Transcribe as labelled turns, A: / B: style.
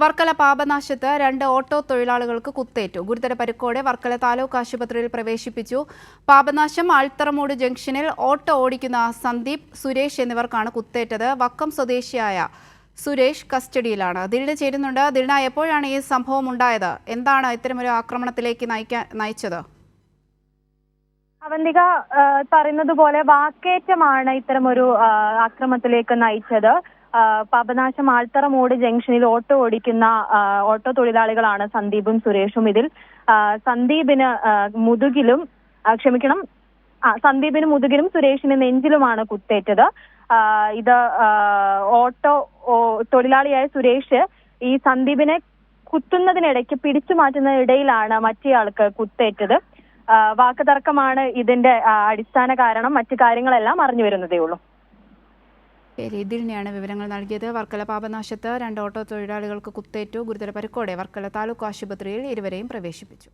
A: വർക്കല പാപനാശത്ത് രണ്ട് ഓട്ടോ തൊഴിലാളികൾക്ക് കുത്തേറ്റു. ഗുരുതര പരുക്കോടെ വർക്കല താലൂക്ക് ആശുപത്രിയിൽ പ്രവേശിപ്പിച്ചു. പാപനാശം ആൾത്തറമൂട് ജംഗ്ഷനിൽ ഓട്ടോ ഓടിക്കുന്ന സന്ദീപ് സുരേഷ് എന്നിവർക്കാണ് കുത്തേറ്റത്. വക്കം സ്വദേശിയായ സുരേഷ് കസ്റ്റഡിയിലാണ്. ദിലിന് ചേരുന്നുണ്ട്. ദിലിന എപ്പോഴാണ് ഈ സംഭവം ഉണ്ടായത്? എന്താണ് ഇത്തരമൊരു ആക്രമണത്തിലേക്ക് നയിക്കാൻ നയിച്ചത്?
B: അവന്തിക പറയുന്നത് പോലെ വാക്കേറ്റമാണ് ഇത്തരമൊരു ആക്രമത്തിലേക്ക് നയിച്ചത്. പാപനാശം ആൾത്തറ മോഡ് ജംഗ്ഷനിൽ ഓട്ടോ ഓടിക്കുന്ന ഓട്ടോ തൊഴിലാളികളാണ് സന്ദീപും സുരേഷും. ഇതിൽ സന്ദീപിന് മുതുകിലും ക്ഷമിക്കണം സന്ദീപിന് മുതുകിലും സുരേഷിന് നെഞ്ചിലുമാണ് കുത്തേറ്റത്. ഇത് ഓട്ടോ തൊഴിലാളിയായ സുരേഷ് ഈ സന്ദീപിനെ കുത്തുന്നതിനിടയ്ക്ക് പിടിച്ചു മാറ്റുന്നതിനിടയിലാണ് മറ്റേയാൾക്ക് കുത്തേറ്റത്. വാക്കുതർക്കമാണ് ഇതിന്റെ അടിസ്ഥാന കാരണം. മറ്റു കാര്യങ്ങളെല്ലാം അറിഞ്ഞു വരുന്നതേ ഉള്ളൂ.
A: ശരി ദിൽനയാണ് വിവരങ്ങൾ നൽകിയത്. വർക്കല പാപനാശത്ത് രണ്ട് ഓട്ടോ തൊഴിലാളികൾക്ക് കുത്തേറ്റു. ഗുരുതര പരിക്കോടെ വർക്കല താലൂക്ക് ആശുപത്രിയിൽ ഇരുവരെയും പ്രവേശിപ്പിച്ചു.